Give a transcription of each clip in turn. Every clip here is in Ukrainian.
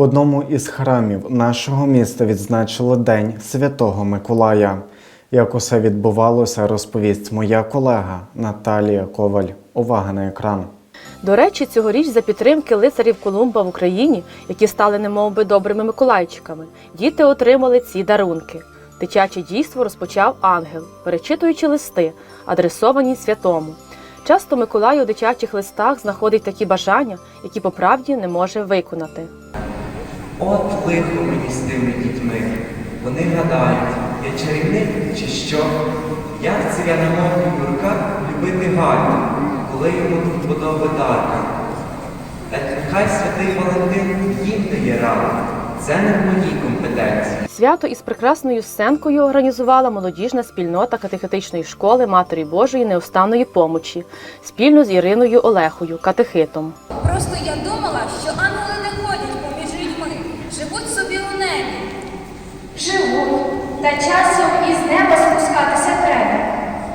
Одному із храмів нашого міста відзначили День Святого Миколая. Як усе відбувалося, розповість моя колега Наталія Коваль. Увага на екран. До речі, цьогоріч за підтримки лицарів Колумба в Україні, які стали немовби добрими миколайчиками, діти отримали ці дарунки. Дитяче дійство розпочав ангел, перечитуючи листи, адресовані святому. Часто Миколай у дитячих листах знаходить такі бажання, які по правді не може виконати. От лихо мені з тими дітьми. Вони гадають, я чарівник чи що? Як це я не можу в руках любити Галю, коли йому тут подоби дарка? Нехай святий Валентин їм дає раду. Це не в моїй компетенції. Свято із прекрасною сценкою організувала молодіжна спільнота катехетичної школи Матері Божої неустанної помочі спільно з Іриною Олехою, катехитом. Та часом із неба спускатися треба.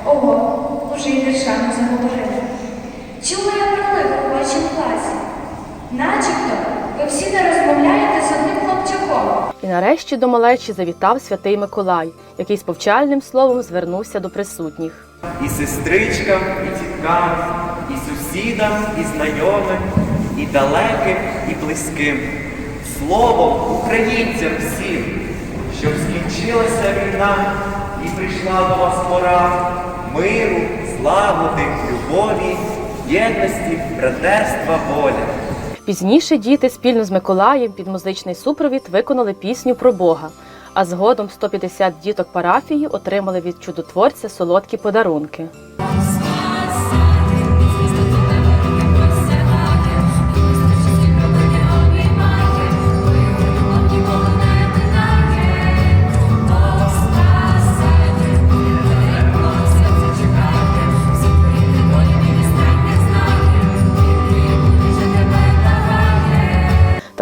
Ого, уже й державно заговорили. Чула я про лихо у вашім класі. Начебто, ви всі не розмовляєте з одним хлопчаком. І нарешті до малечі завітав святий Миколай, який з повчальним словом звернувся до присутніх. І сестричкам, і тіткам, і сусідам, і знайомим, і далеким, і близьким. Словом українцям всім, щоб скінчилася війна і прийшла до вас пора миру, злагоди, любові, єдності, братерства, волі. Пізніше діти спільно з Миколаєм під музичний супровід виконали пісню про Бога. А згодом 150 діток парафії отримали від чудотворця солодкі подарунки.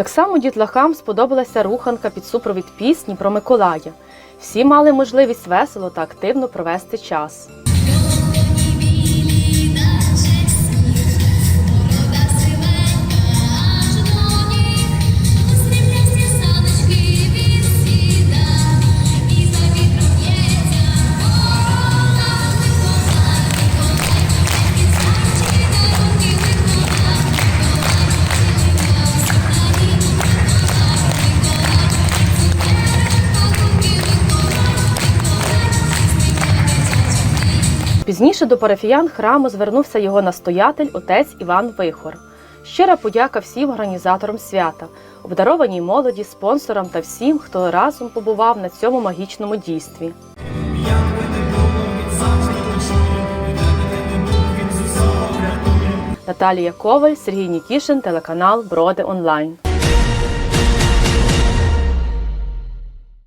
Так само дітлахам сподобалася руханка під супровід пісні про Миколая. Всі мали можливість весело та активно провести час. Пізніше до парафіян храму звернувся його настоятель отець Іван Вихор. Щира подяка всім організаторам свята, обдарованій молоді, спонсорам та всім, хто разом побував на цьому магічному дійстві. Наталія Коваль, Сергій Нікішин, телеканал Броди Онлайн.